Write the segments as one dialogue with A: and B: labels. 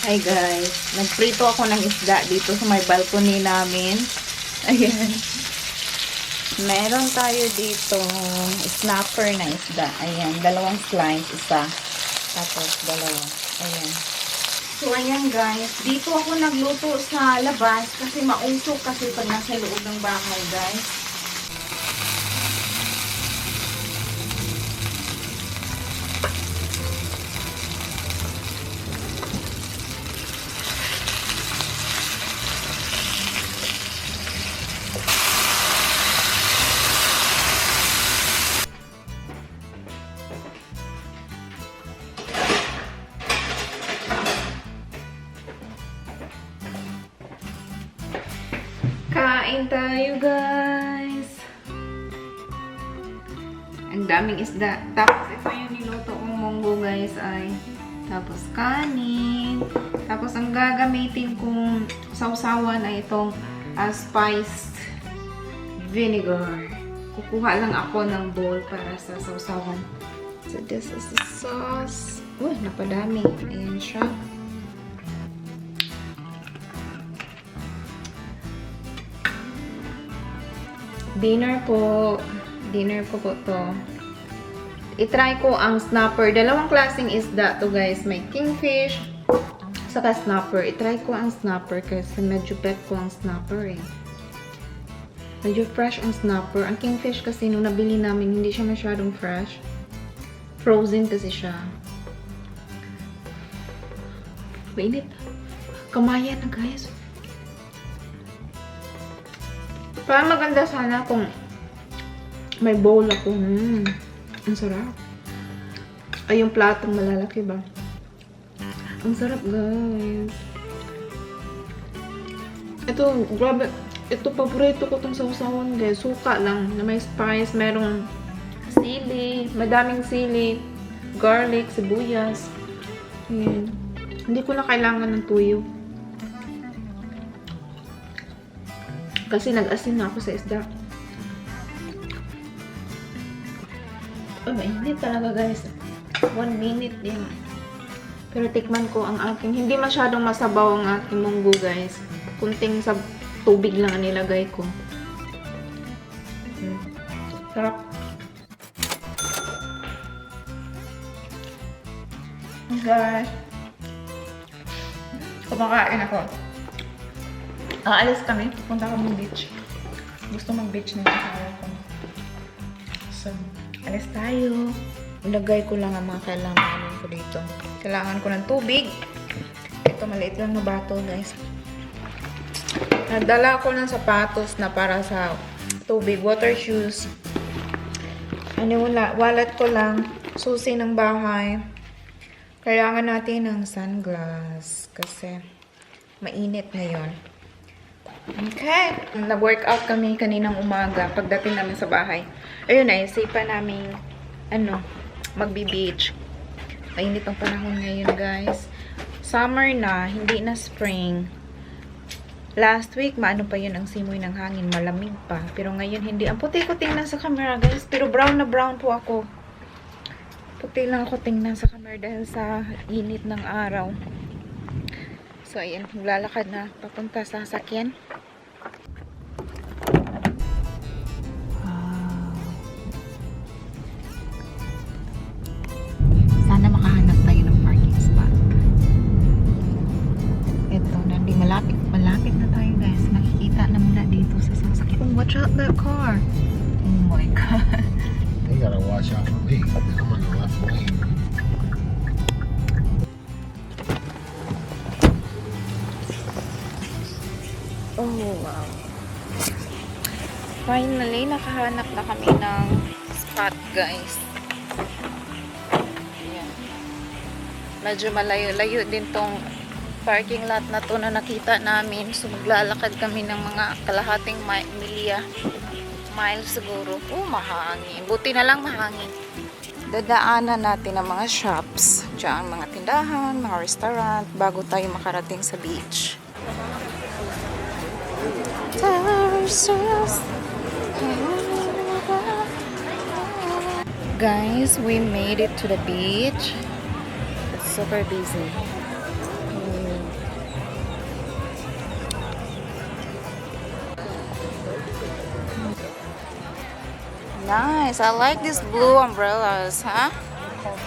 A: Hi guys, nagprito ako ng isda dito sa may balcony namin. Ayan. Meron tayo dito snapper na isda. Ayan, dalawang slice, isa. Tapos dalawa. Ayan. So ayan guys, dito ako nagluto sa labas kasi mausok kasi pag nasa loob ng bahay guys. Kain tayo, guys. Ang daming isda. Tapos, ito yung niluto kong munggo, guys, ay tapos kanin. Tapos, ang gagamitin kong sausawan ay itong ah, spiced vinegar. Kukuha lang ako ng bowl para sa sausawan. So, this is the sauce. Uy, napadami. Ayan siya. Dinner po. Dinner po po to. I-try ko ang snapper. Dalawang klaseng isda to guys. May kingfish, saka snapper. I-try ko ang snapper kasi medyo pet ko ang snapper eh. Medyo fresh ang snapper. Ang kingfish kasi nung nabili namin, hindi siya masyadong fresh. Frozen kasi siya. Mainit. Kamayan na guys. Parang maganda sana kung may bowl ako. Mm. Ang sarap. Ay, yung platong malalaki ba? Ang sarap, guys. Ito, grabe. Ito, paborito ko tong sausawan, guys. Suka lang, na may spice. Merong sili, madaming sili, garlic, sibuyas. Ayan. Hindi ko na kailangan ng tuyo. Kasi nag-asin na ako sa isda. Oh, mainit talaga guys. One minute din. Pero tikman ko ang aking, hindi masyadong masabaw ang aking munggo guys. Kunting sa tubig lang ang nilagay ko. Mm. Sarap. Guys. Kumakain ako. Aalis kami. Punta kami beach. Gusto mag-beach na yung ko. So, alis tayo. Ilagay ko lang ang mga kailangan ko dito. Kailangan ko ng tubig. Ito, maliit lang na bato, guys. Nagdala ko ng sapatos na para sa tubig. Water shoes. Ano wala? Wallet ko lang. Susi ng bahay. Kailangan natin ng sunglass. Kasi mainit ngayon. Okay. Nag-workout kami kaninang umaga pagdating namin sa bahay. Ayun na, isipan namin ano, magbi-beach. Mainit ang panahon ngayon, guys. Summer na, hindi na spring. Last week, maano pa yun ang simoy ng hangin, malamig pa. Pero ngayon, hindi. Ang puti ko tingnan sa camera, guys. Pero brown na brown po ako. Puti lang ako tingnan sa camera dahil sa init ng araw. So, ayan, maglalakad na papunta sa sakyan. Wow. Finally, nakahanap na kami ng spot, guys. Ayan. Medyo malayo-layo din tong parking lot na to na nakita namin. So, maglalakad kami ng mga kalahating mi- milya. Mile siguro. Oh, mahangin. Buti na lang mahangin. Dadaanan natin ang mga shops. Diyan, mga tindahan, mga restaurant, bago tayo makarating sa beach. Guys, we made it to the beach. It's super busy. Hmm. Nice. I like these blue umbrellas, huh?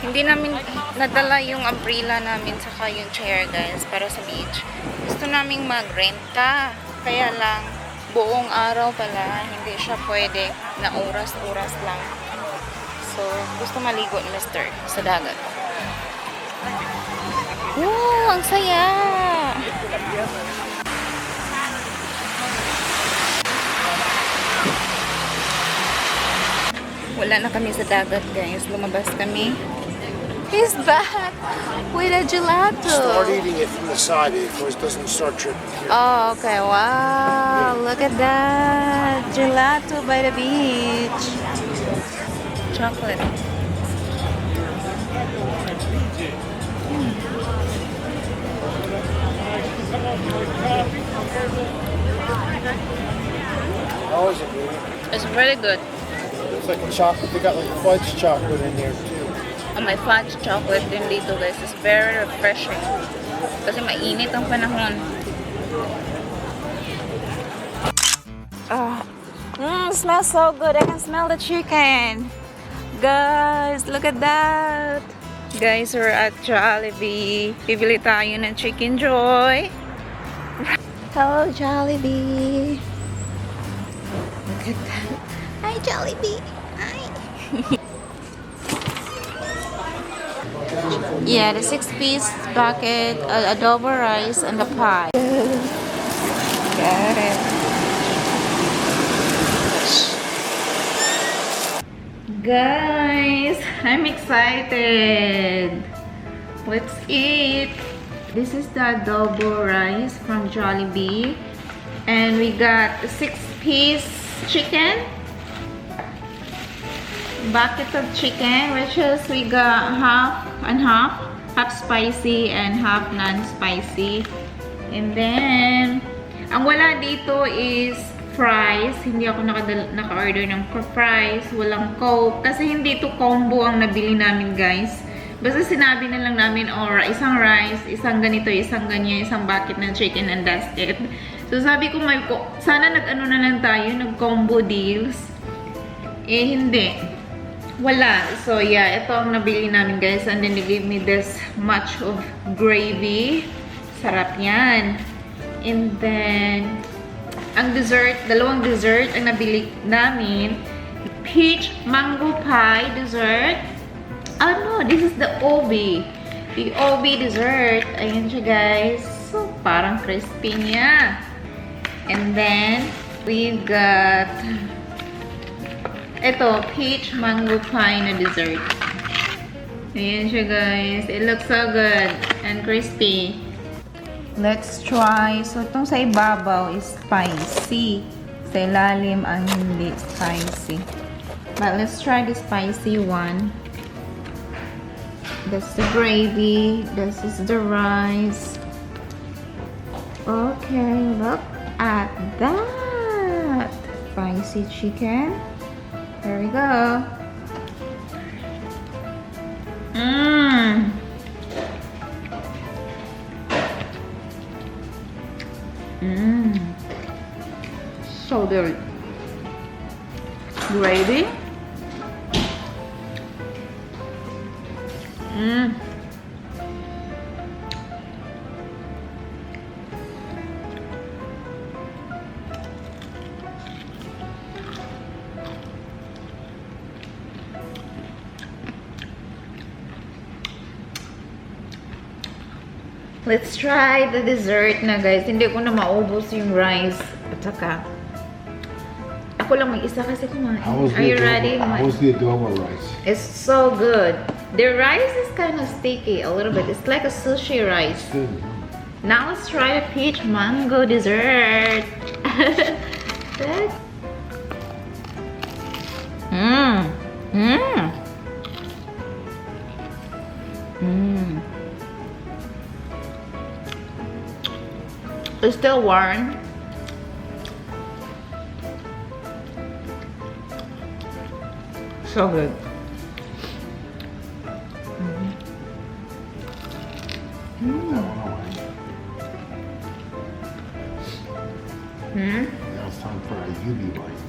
A: Hindi namin nadala yung umbrella namin saka yung chair, guys, para sa beach. Gusto naming magrenta. Kaya lang, buong araw pala, hindi siya pwede na oras-oras lang. So, gusto maligo ni Mr. sa dagat. Wow, ang saya! Wala na kami sa dagat, guys. Lumabas kami. He's back with a gelato.
B: Start eating it from the side before it doesn't start dripping.
A: Oh, okay. Wow. Look at that. Gelato by the beach. Chocolate.
B: How is it, baby?
A: It's really good.
B: It's like a chocolate. They got like fudge chocolate in there
A: And my fudge chocolate din dito, guys. It's very refreshing. Kasi mainit ang panahon. Oh. Mmm, smells so good. I can smell the chicken. Guys, look at that. Guys, we're at Jollibee. Bibili tayo ng Chicken Joy. Hello, Jollibee. Look at that. Hi, Jollibee. Hi. Yeah, the six-piece bucket, uh, adobo rice, and the pie. Got it. Guys, I'm excited. Let's eat. This is the adobo rice from Jollibee. And we got six-piece chicken bucket of chicken, which is we got half and half, half spicy and half non-spicy. And then, ang wala dito is fries. Hindi ako naka-order ng fries. Walang coke. Kasi hindi to combo ang nabili namin, guys. Basta sinabi na lang namin, or isang rice, isang ganito, isang ganyan, isang bucket ng chicken, and that's it. So, sabi ko, may sana nag-ano na lang tayo, nag-combo deals. Eh, hindi. Wala. So, yeah, ito ang nabili namin, guys. And then, they gave me this much of gravy. Sarap yan. And then, ang dessert, dalawang dessert ang nabili namin. Peach mango pie dessert. Oh no, this is the OB. The OB dessert. Ayan siya, guys. So, parang crispy niya. And then, we got ito, peach mango pie na dessert. Ayan siya guys. It looks so good and crispy. Let's try. So, itong sa ibabaw is spicy. Sa ilalim ang hindi spicy. But let's try the spicy one. That's the gravy. This is the rice. Okay, look at that. Spicy chicken. There we go. Mmm. Mmm. So good. Gravy. Let's try the dessert na guys. Hindi ko na maubos yung rice. At saka, ako lang mag-isa kasi kumain. Are you ready?
B: How was the adobo rice?
A: It's so good. The rice is kind of sticky a little bit. It's like a sushi rice.
B: Good.
A: Now let's try the peach mango dessert. Mmm. Mmm. It's still warm. So good.
B: I.
A: Hmm?
B: Now it's time for a UB bite.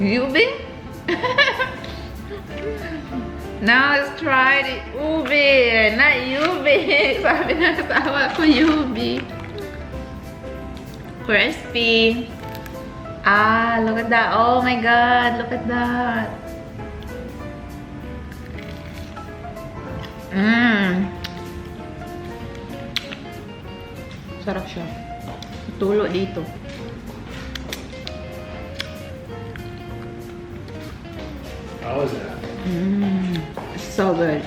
A: Yubi? Now let's try the ube. Not ube. Sabi ng asawa ko, ube. Crispy. Ah, look at that. Oh my god, look at that. Mmm. Sarap siya. Tulo dito.
B: How was that?
A: Mmm. So good.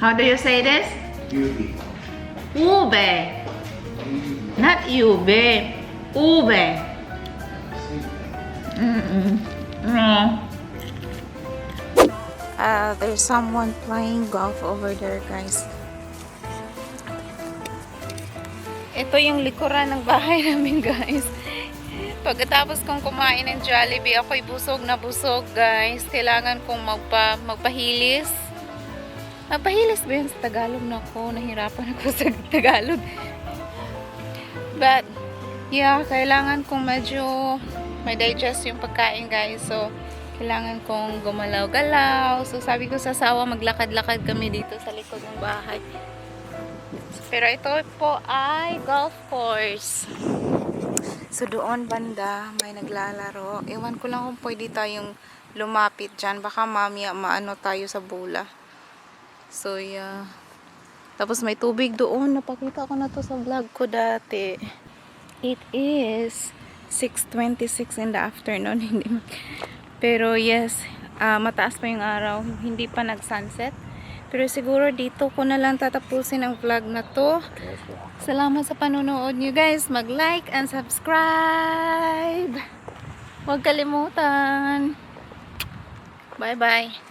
A: How do you say this?
B: Yubi.
A: Ube. Not ube. Ube. Mm-mm. No. Uh, there's someone playing golf over there, guys. Ito yung likuran ng bahay namin, guys. Pagkatapos kong kumain ng Jollibee, ako'y busog na busog, guys. Kailangan kong magpa, magpahilis. Magpahilis ba yun sa Tagalog na ako? Nahirapan ako sa Tagalog. But, yeah, kailangan kong medyo may digest yung pagkain, guys. So, kailangan kong gumalaw-galaw. So, sabi ko sa asawa, maglakad-lakad kami dito sa likod ng bahay. Pero ito po ay golf course. So, doon banda, may naglalaro. Ewan ko lang kung pwede tayong lumapit dyan. Baka mamaya maano tayo sa bola. So, yeah. Tapos may tubig doon. Napakita ko na to sa vlog ko dati. It is 6.26 in the afternoon. Pero yes, ah, mataas pa yung araw. Hindi pa nag-sunset. Pero siguro dito ko na lang tatapusin ang vlog na to. Salamat sa panonood nyo guys. Mag-like and subscribe. Huwag kalimutan. Bye-bye.